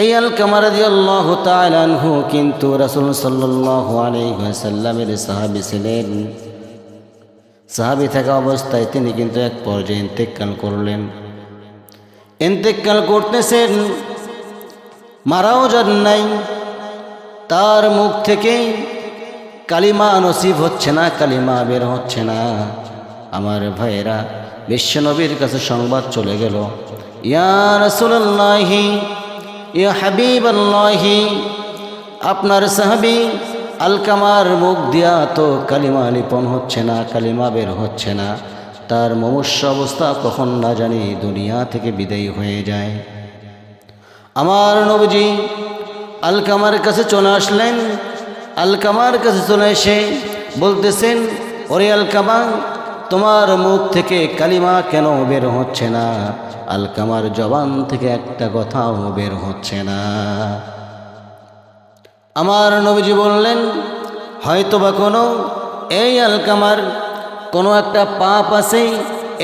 এই আল কামার আল্লাহ তালানহু কিন্তু রাসুল সাল্লাহ সাহাবি ছিলেন। সাহাবি থাকা অবস্থায় তিনি কিন্তু এক পর্যায়ে ইন্তেকাল করলেন। ইন্তেকাল করতেছেন, মারাও যান নাই। তার মুখ থেকে কালিমা নসিব হচ্ছে না, কালিমা বের হচ্ছে না। আমার ভাইয়েরা বিশ্বনবীর কাছে সংবাদ চলে গেল। ইয়া রসুল্লাহি ইয়া হাবিব আল্লাহি আপনার সাহাবি আলকামার মুখ দিয়া তো কালিমা লিপন হচ্ছে না, কালিমা বের হচ্ছে না। তার মমস্য অবস্থা কখন না জানি দুনিয়া থেকে বিদায়ী হয়ে যায়। আমার নবজি আলকামার কাছে চলে আসলেন। আলকামার কাছে চলে এসে বলতেছেন, ওরে আলকামা তোমার মুখ থেকে কালিমা কেন বের হচ্ছে না? আলকামার জবান থেকে একটা কথাও বের হচ্ছে না। আমার নবীজি বললেন হয়তো বা কোনো, এই আলকামার কোনো একটা পাপ আছে,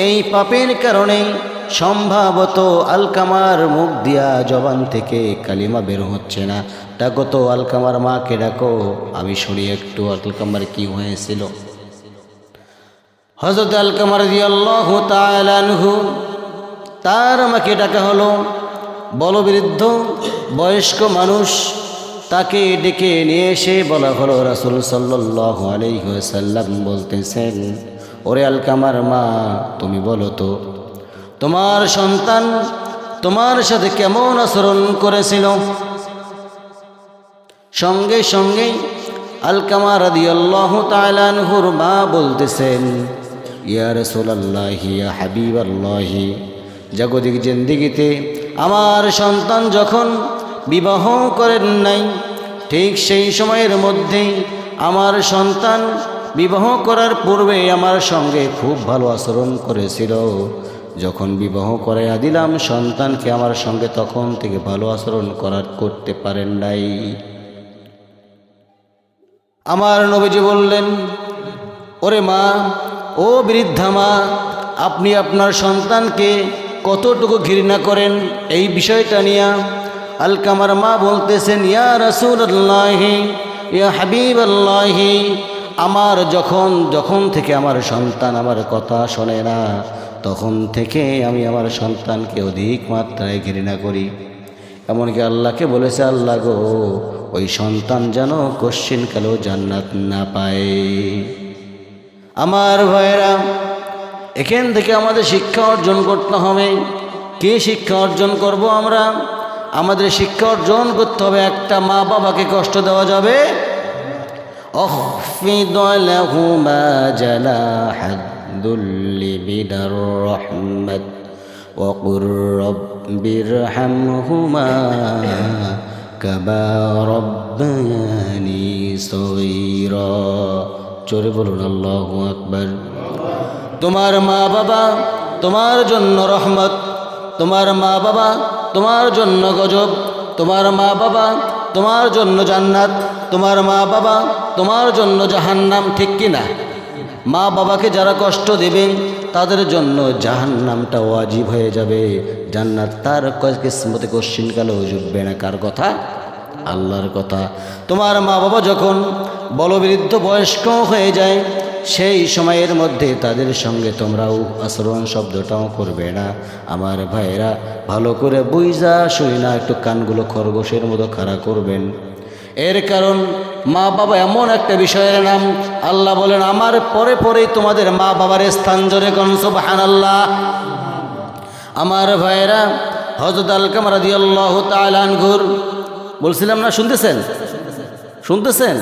এই পাপের কারণে সম্ভবত আলকামার মুখ দিয়া জবান থেকে কালিমা বের হচ্ছে না। ডাকো তো আলকামার মাকে ডাকো, আমি শুনি একটু আলকামার কি হয়েছিল। হজরত আলকামার দিয়াল্লাহু তালানহু তার আমাকে ডাকা হলো। বলবৃদ্ধ, বয়স্ক মানুষ, তাকে ডেকে নিয়ে এসে বলা হলো, রাসুল সাল্লাহ আলহ্লাম বলতেছেন, ওরে আলকামার মা, তুমি বলো তো, তোমার সন্তান তোমার সাথে কেমন আচরণ করেছিল? সঙ্গে সঙ্গে আলকামা রাদিয়াল্লাহ তালানহুর মা বলতেছেন ইয়া রসুলাল্লাহি, ইয়া হাবিব আল্লাহি জাগতিক জিন্দিগিতে আমার সন্তান যখন বিবাহ করেন নাই, ঠিক সেই সময়ের মধ্যেই আমার সন্তান বিবাহ করার পূর্বে আমার সঙ্গে খুব ভালো আচরণ করেছিল। যখন বিবাহ করাইয়া দিলাম, সন্তানকে আমার সঙ্গে তখন থেকে ভালো আচরণ করার করতে পারেন নাই। আমার নবীজি বললেন, ওরে মা ও বৃদ্ধা মা আপনি আপনার সন্তানকে কতটুকু ঘৃণা করেন? এই বিষয়টা নিয়ে আলকামার মা বলতেছেন, ইয়া রসুল আল্লাহি ইয়া হাবিব আল্লাহি আমার যখন যখন থেকে আমার সন্তান আমার কথা শোনে না, তখন থেকে আমি আমার সন্তানকে অধিক মাত্রায় ঘৃণা করি। এমনকি আল্লাহকে বলেছে, আল্লাহ গো, ওই সন্তান যেন কশ্চিনকালেও জান্নাত না পায়। আমার ভাইয়েরা এখান থেকে আমাদের শিক্ষা অর্জন করতে হবে কি শিক্ষা অর্জন করব আমরা আমাদের শিক্ষা অর্জন করতে হবে একটা মা বাবাকে কষ্ট দেওয়া যাবে أخفض لهما جناح الذل من الرحمة وقل رب ارحمهما كما ربياني صغيرا চোরে বলুন, আল্লাহ আকবর। তোমার মা বাবা তোমার জন্য রহমত, তোমার মা বাবা তোমার জন্য গজব, তোমার মা বাবা তোমার জন্য জান্নাত, তোমার মা বাবা তোমার জন্য জাহান্নাম, ঠিক কিনা মা বাবাকে যারা কষ্ট দেবেন তাদের জন্য জাহান্নামটা ওয়াজিব হয়ে যাবে। জান্নাত তার কিসমতে কোশ্চিনকালেও জুটবে না কার কথা। আল্লাহর কথা। তোমার মা বাবা যখন বলবৃদ্ধ বয়স্ক হয়ে যায়, সেই সময়ের মধ্যে তাদের সঙ্গে তোমরাও আচরণ শব্দটাও করবে না। আমার ভাইয়েরা, ভালো করে বুঝা শুই না, একটু কানগুলো খরগোশের মতো খাড়া করবেন। এর কারণ মা বাবা এমন একটা বিষয়ের নাম আল্লাহ বলেন, আমার পরে পরেই তোমাদের মা বাবার স্থান জোরে কনসবাহান আল্লাহ আমার ভাইয়েরা হজরত আলকাম আল্লাহ তালানঘুর বলছিলাম না, শুনতেছেন? শুনতেছেন?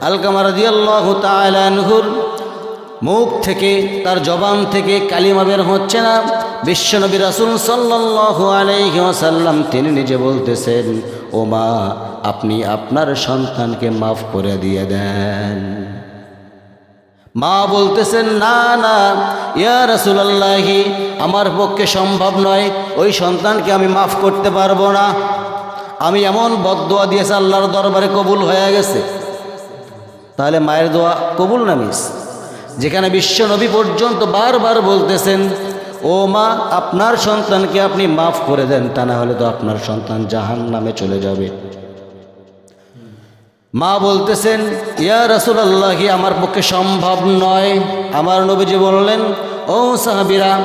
আলকামা রাজি আল্লাহ তালানঘুর মুখ থেকে, তার জবান থেকে কালিমা বের হচ্ছে না। বিশ্বনবী রাসুল আলাইসাল্লাম তিনি নিজে বলতেছেন ও মা আপনি আপনার সন্তানকে মাফ করে দিয়ে দেন। মা বলতেছেন, না না, ইয়া রসুলাল্লাহি, আমার পক্ষে সম্ভব নয়, ওই সন্তানকে আমি মাফ করতে পারব না। আমি এমন বদোয়া দিয়েছে, আল্লাহর দরবারে কবুল হয়ে গেছে। তাহলে মায়ের দোয়া কবুল না মিস? যেখানে বিশ্ব নবী পর্যন্ত বারবার বলতেছেন, ও মা, আপনার সন্তানকে আপনি মাফ করে দেন, তা না হলে তো আপনার সন্তান জাহান নামে চলে যাবে। মা বলতেছেন, ইয়া রসুল আল্লাহি আমার পক্ষে সম্ভব নয়? আমার নবীজি বললেন, ও সাহাবিরা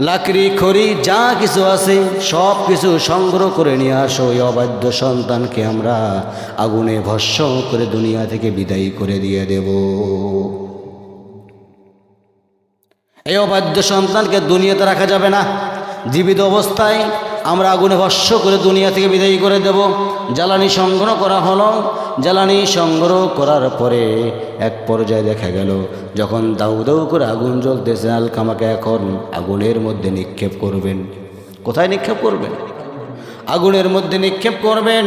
লাকড়ি, খড়ি, যা কিছু আছে, সব কিছু সংগ্রহ করে নিয়ে আসো এই অবাধ্য সন্তানকে আমরা আগুনে ভস্য করে দুনিয়া থেকে বিদায়ী করে দিয়ে দেব। এই অবাধ্য সন্তানকে দুনিয়াতে রাখা যাবে না। জীবিত অবস্থায় আমরা আগুনে ভস্য করে দুনিয়া থেকে বিদায়ী করে দেব। জ্বালানি সংগ্রহ করা হলো। জ্বালানি সংগ্রহ করার পরে এক পর্যায়ে দেখা গেল, যখন দাউ দাউ করে আগুন জ্বলতেছে, আলকামাকে এখন আগুনের মধ্যে নিক্ষেপ করবেন। কোথায় নিক্ষেপ করবেন? আগুনের মধ্যে নিক্ষেপ করবেন।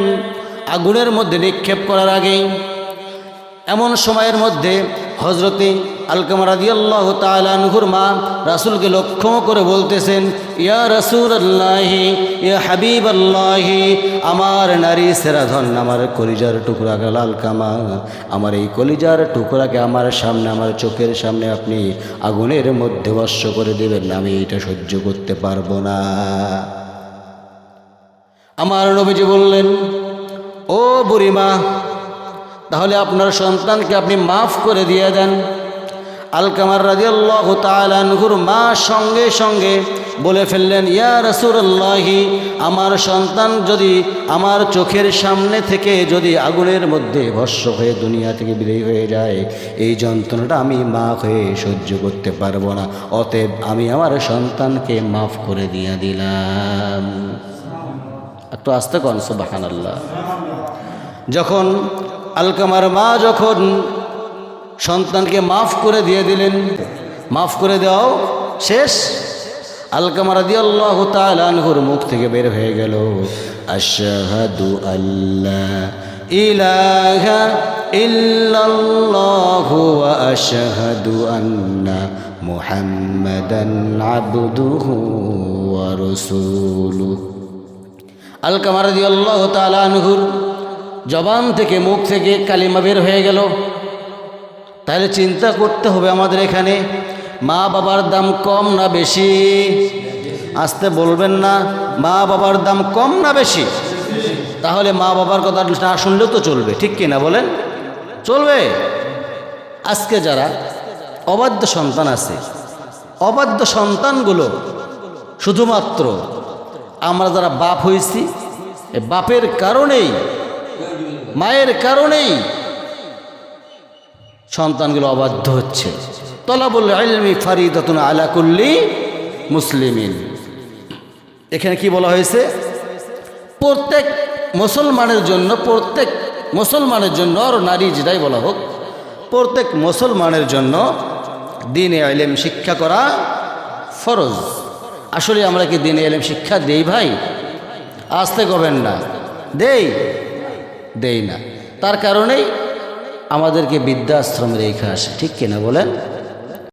আগুনের মধ্যে নিক্ষেপ করার আগেই, এমন সময়ের মধ্যে হজরতে আলকামা রাদিয়াল্লাহ তালানহুর মা রাসুলকে লক্ষ্য করে বলতেছেন, ইয়া রসুল আল্লাহি ইয়া হাবিব আল্লাহি আমার নারী সেরাধন আমার কলিজার টুকরা গেল আলকামা। আমার এই কলিজার টুকরাকে আমার সামনে, আমার চোখের সামনে আপনি আগুনের মধ্যে বর্ষ করে দেবেন, আমি এটা সহ্য করতে পারব না। আমার নবীজি বললেন, ও বুড়িমা তাহলে আপনার সন্তানকে আপনি মাফ করে দিয়ে দেন। আলকামার রাজিয়াল্লাহ তালানহুর মা সঙ্গে সঙ্গে বলে ফেললেন, ইয়া রসুল্লাহি আমার সন্তান যদি আমার চোখের সামনে থেকে যদি আগুনের মধ্যে ভস্য হয়ে দুনিয়া থেকে বিদায়ী হয়ে যায়, এই যন্ত্রণাটা আমি মা হয়ে সহ্য করতে পারব না। অতএব আমি আমার সন্তানকে মাফ করে দিয়ে দিলাম। একটু আস্তে কন সুবাহান আল্লাহ যখন আলকামার মা যখন সন্তানকে মাফ করে দিয়ে দিলেন, মাফ করে দেওয়াও শেষ। আলকামার দিয়ে আল্লাহ তালহুর মুখ থেকে বের হয়ে গেল। আশাহাদু আল্লাহ ইলাহা ইল্লাল্লাহু ওয়া আশহাদু আন্না মুহাম্মাদান আবদুহু ওয়া রাসূলুহু। আলকামার দিয়ে আল্লাহ তালহুর জবান থেকে মুখ থেকে কালিমা বের হয়ে গেল। তাহলে চিন্তা করতে হবে আমাদের এখানে, মা বাবার দাম কম না বেশি? আসতে বলবেন না, মা বাবার দাম কম না বেশি? তাহলে মা বাবার কথা না শুনলেও তো চলবে, ঠিক কি না বলেন? চলবে। আজকে যারা অবাধ্য সন্তান আছে, অবাধ্য সন্তানগুলো শুধুমাত্র আমরা যারা বাপ হয়েছি বাপের কারণেই মায়ের কারণেই সন্তানগুলো অবাধ্য হচ্ছে। তলাবুল আলমি ফারিদাতুন আলা কুল্লি মুসলিমিন। এখানে কি বলা হয়েছে? প্রত্যেক মুসলমানের জন্য, প্রত্যেক মুসলমানের জন্য, আর নারী যেটাই বলা হোক, প্রত্যেক মুসলমানের জন্য দিনে আইলেম শিক্ষা করা ফরজ। আসলে আমরা কি দিনে এলেম শিক্ষা দেই ভাই? আসতে গবেন না। দেই। দেই না। তার কারণেই আমাদেরকে বৃদ্ধাশ্রমে রেখে আসে। ঠিক কিনা বলেন?